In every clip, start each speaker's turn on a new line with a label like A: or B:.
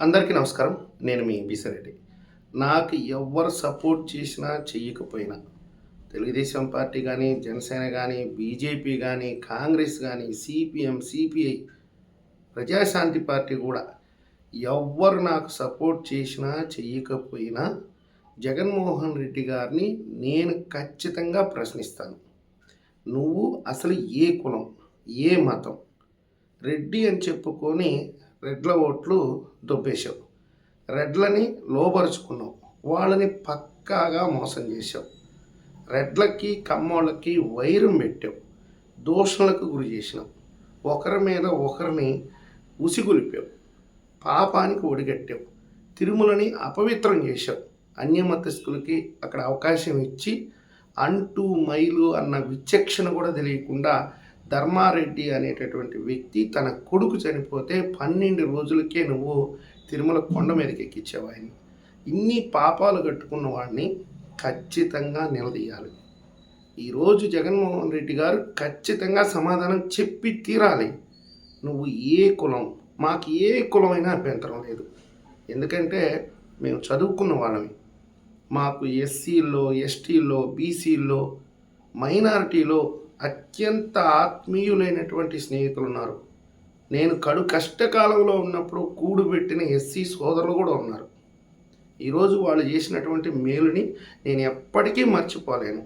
A: అందరికీ నమస్కారం. నేను మీ బిసిరెడ్డి. నాకు ఎవరు సపోర్ట్ చేసినా చెయ్యకపోయినా తెలుగుదేశం పార్టీ కానీ జనసేన కానీ బీజేపీ కానీ కాంగ్రెస్ కానీ సిపిఎం సిపిఐ ప్రజాశాంతి పార్టీ కూడా ఎవరు నాకు సపోర్ట్ చేసినా చెయ్యకపోయినా జగన్మోహన్ రెడ్డి గారిని నేను ఖచ్చితంగా ప్రశ్నిస్తాను. నువ్వు అసలు ఏ కులం ఏ మతం? రెడ్డి అని చెప్పుకొని రెడ్ల ఓట్లు దొబ్బేశావు. రెడ్లని లోపరుచుకున్నావు వాళ్ళని పక్కాగా మోసం చేశావు. రెడ్లకి కమ్మోళ్ళకి వైరం పెట్టావు. దూషణలకు గురి చేసినావు. ఒకరి మీద ఒకరిని ఉసిగొలిపావు. పాపానికి ఒడిగట్టావు. తిరుమలని అపవిత్రం చేశావు. అన్యమతస్థులకి అక్కడ అవకాశం ఇచ్చి అంటూ మైలు అన్న విచక్షణ కూడా తెలియకుండా ధర్మారెడ్డి అనేటటువంటి వ్యక్తి తన కొడుకు చనిపోతే పన్నెండు రోజులకే నువ్వు తిరుమల కొండ మీదకి ఎక్కించావు ఇన్ని పాపాలు కట్టుకున్న వాడిని ఖచ్చితంగా నిలదీయాలి. ఈరోజు జగన్మోహన్ రెడ్డి గారు ఖచ్చితంగా సమాధానం చెప్పి తీరాలి. నువ్వు ఏ కులం? మాకు ఏ కులమైనా అభ్యంతరం లేదు. ఎందుకంటే మేము చదువుకున్న వాళ్ళమి. మాకు ఎస్సీల్లో ఎస్టీల్లో బీసీల్లో మైనారిటీలో అత్యంత ఆత్మీయులైనటువంటి స్నేహితులు ఉన్నారు. నేను కడు కష్టకాలంలో ఉన్నప్పుడు కూడుబెట్టిన ఎస్సీ సోదరులు కూడా ఉన్నారు. ఈరోజు వాళ్ళు చేసినటువంటి మేలుని నేను ఎప్పటికీ మర్చిపోలేను.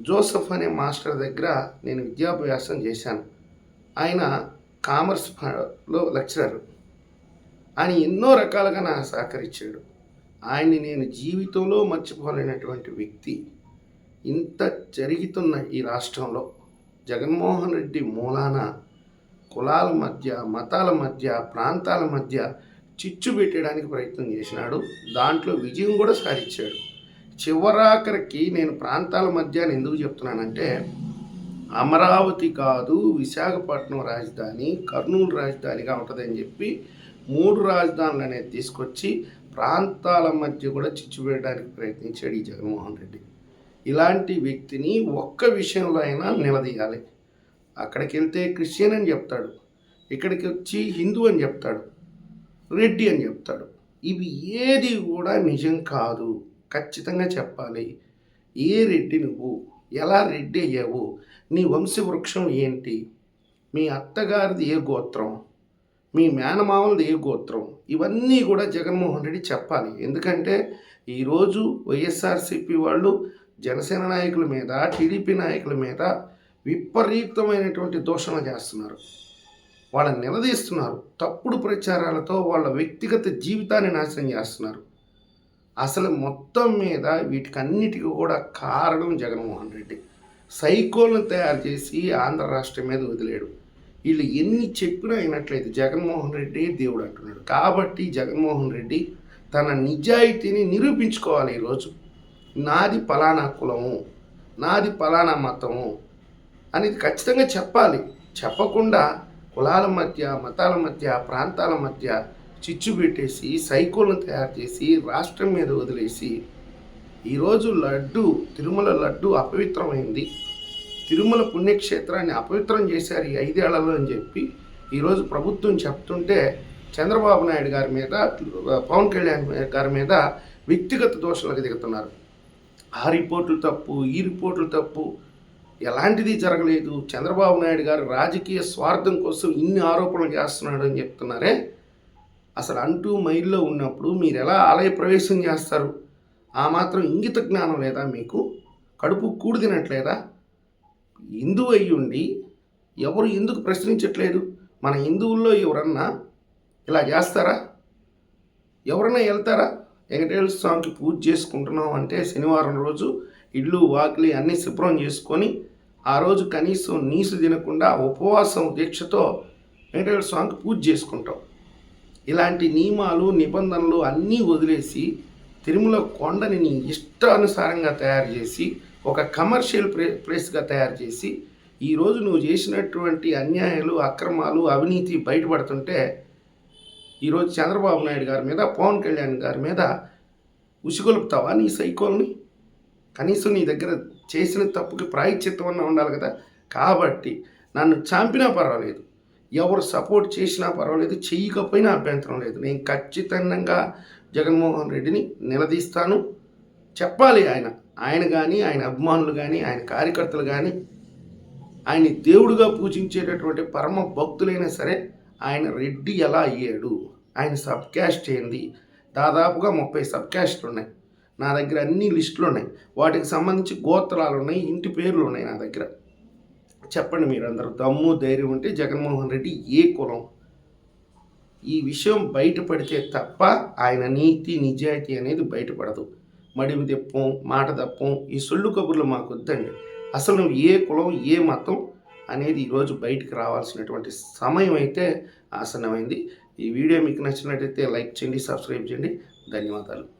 A: జోసఫ్ అనే మాస్టర్ దగ్గర నేను విద్యాభ్యాసం చేశాను. ఆయన కామర్స్లో లెక్చరర్. ఆయన ఎన్నో రకాలుగా నాకు సహకరించాడు. ఆయన్ని నేను జీవితంలో మర్చిపోలేనటువంటి వ్యక్తి. ఇంత జరుగుతున్న ఈ రాష్ట్రంలో జగన్మోహన్ రెడ్డి మూలాన కులాల మధ్య మతాల మధ్య ప్రాంతాల మధ్య చిచ్చు పెట్టడానికి ప్రయత్నం చేసినాడు. దాంట్లో విజయం కూడా సాధించాడు. చివరాఖరికి నేను ప్రాంతాల మధ్య అని ఎందుకు చెప్తున్నానంటే అమరావతి కాదు విశాఖపట్నం రాజధాని కర్నూలు రాజధానిగా ఉంటుందని చెప్పి మూడు రాజధానులు అనేది తీసుకొచ్చి ప్రాంతాల మధ్య కూడా చిచ్చు పెట్టడానికి ప్రయత్నించాడు ఈ జగన్మోహన్ రెడ్డి. ఇలాంటి వ్యక్తిని ఒక్క విషయంలో అయినా నిలదీయాలి. అక్కడికి వెళ్తే క్రిస్టియన్ అని చెప్తాడు. ఇక్కడికి వచ్చి హిందూ అని చెప్తాడు. రెడ్డి అని చెప్తాడు. ఇవి ఏది కూడా నిజం కాదు. ఖచ్చితంగా చెప్పాలి. ఏ రెడ్డి నువ్వు? ఎలా రెడ్డి అయ్యావు? నీ వంశవృక్షం ఏంటి? మీ అత్తగారిది ఏ గోత్రం? మీ మేనమామలది ఏ గోత్రం? ఇవన్నీ కూడా జగన్మోహన్ రెడ్డి చెప్పాలి. ఎందుకంటే ఈరోజు వైఎస్ఆర్సీపీ వాళ్ళు జనసేన నాయకుల మీద టీడీపీ నాయకుల మీద విపరీతమైనటువంటి దూషణ చేస్తున్నారు. వాళ్ళని నిలదీస్తున్నారు. తప్పుడు ప్రచారాలతో వాళ్ళ వ్యక్తిగత జీవితాన్ని నాశనం చేస్తున్నారు. అసలు మొత్తం మీద వీటికన్నిటికీ కూడా కారణం జగన్మోహన్ రెడ్డి. సైకోలను తయారు చేసి ఆంధ్ర రాష్ట్రం మీద వదిలేడు. వీళ్ళు ఎన్ని చెప్పినా అయినట్లయితే జగన్మోహన్ రెడ్డి దేవుడు అంటున్నాడు. కాబట్టి జగన్మోహన్ రెడ్డి తన నిజాయితీని నిరూపించుకోవాలి ఈరోజు. నాది పలానా కులము నాది పలానా మతము అనేది ఖచ్చితంగా చెప్పాలి. చెప్పకుండా కులాల మధ్య మతాల మధ్య ప్రాంతాల మధ్య చిచ్చు పెట్టేసి సైకోలను తయారు చేసి రాష్ట్రం మీద వదిలేసి ఈరోజు లడ్డు తిరుమల లడ్డు అపవిత్రమైంది. తిరుమల పుణ్యక్షేత్రాన్ని అపవిత్రం చేశారు ఈ ఐదేళ్ళలో అని చెప్పి ఈరోజు ప్రభుత్వం చెప్తుంటే చంద్రబాబు నాయుడు గారి మీద పవన్ కళ్యాణ్ గారి మీద వ్యక్తిగత దోషాలకు దిగుతున్నారు ఆ రిపోర్టులు తప్పు ఈ రిపోర్టులు తప్పు. ఎలాంటిది జరగలేదు. చంద్రబాబు నాయుడు గారు రాజకీయ స్వార్థం కోసం ఇన్ని ఆరోపణలు చేస్తున్నాడు అని చెప్తున్నారే? అసలు అంటూ మైల్లో ఉన్నప్పుడు మీరు ఎలా ఆలయ ప్రవేశం చేస్తారు? ఆ మాత్రం ఇంగిత జ్ఞానం లేదా మీకు? కడుపు కూడు తినట్లేదా హిందూ అయ్యుండి ఎవరు ఎందుకు ప్రశ్నించట్లేదు? మన హిందువుల్లో ఎవరన్నా ఇలా చేస్తారా? ఎవరన్నా వెళ్తారా? వెంకటేశ్వర స్వామికి పూజ చేసుకుంటున్నాం అంటే శనివారం రోజు ఇళ్ళు వాకిలి అన్నీ శుభ్రం చేసుకొని ఆ రోజు కనీసం నీసు తినకుండా ఉపవాసం దీక్షతో వెంకటేశ్వర స్వామికి పూజ చేసుకుంటాం. ఇలాంటి నియమాలు నిబంధనలు అన్నీ వదిలేసి తిరుమల కొండని నీ ఇష్టానుసారంగా తయారు చేసి ఒక కమర్షియల్ ప్లే ప్లేస్గా తయారు చేసి ఈరోజు నువ్వు చేసినటువంటి అన్యాయాలు అక్రమాలు అవినీతి బయటపడుతుంటే ఈరోజు చంద్రబాబు నాయుడు గారి మీద పవన్ కళ్యాణ్ గారి మీద ఉసిగొలుపుతావా నీ సైకోల్ని? కనీసం నీ దగ్గర చేసిన తప్పుకి ప్రాయశ్చిత్తం అన్న ఉండాలి కదా. కాబట్టి నన్ను చంపినా పర్వాలేదు. ఎవరు సపోర్ట్ చేసినా పర్వాలేదు. చేయకపోయినా అభ్యంతరం లేదు. నేను ఖచ్చితంగా జగన్మోహన్ రెడ్డిని నిలదీస్తాను. చెప్పాలి ఆయన. ఆయన కానీ ఆయన అభిమానులు కానీ ఆయన కార్యకర్తలు కానీ ఆయన్ని దేవుడిగా పూజించేటటువంటి పరమ భక్తులైనా సరే ఆయన రెడ్డి ఎలా అయ్యాడు? ఆయన సబ్ క్యాస్ట్ ఏంది? దాదాపుగా ముప్పై సబ్ క్యాస్ట్లు ఉన్నాయి నా దగ్గర అన్ని లిస్టులు ఉన్నాయి వాటికి సంబంధించి గోత్రాలు ఉన్నాయి ఇంటి పేర్లు ఉన్నాయి నా దగ్గర. చెప్పండి మీరందరూ. దమ్ము ధైర్యం ఉంటే జగన్మోహన్ రెడ్డి ఏ కులం? ఈ విషయం బయటపడితే తప్ప ఆయన నీతి నిజాయితీ అనేది బయటపడదు. మడిమి తెప్పం మాట తప్పం ఈ సొల్లు కబుర్లు మాకు వద్దండి అసలు ఏ కులం ఏ మతం అనేది ఈరోజు బయటికి రావాల్సినటువంటి సమయం అయితే ఆసన్నమైంది. ఈ వీడియో మీకు నచ్చినట్టయితే లైక్ చేయండి సబ్స్క్రైబ్ చేయండి. ధన్యవాదాలు.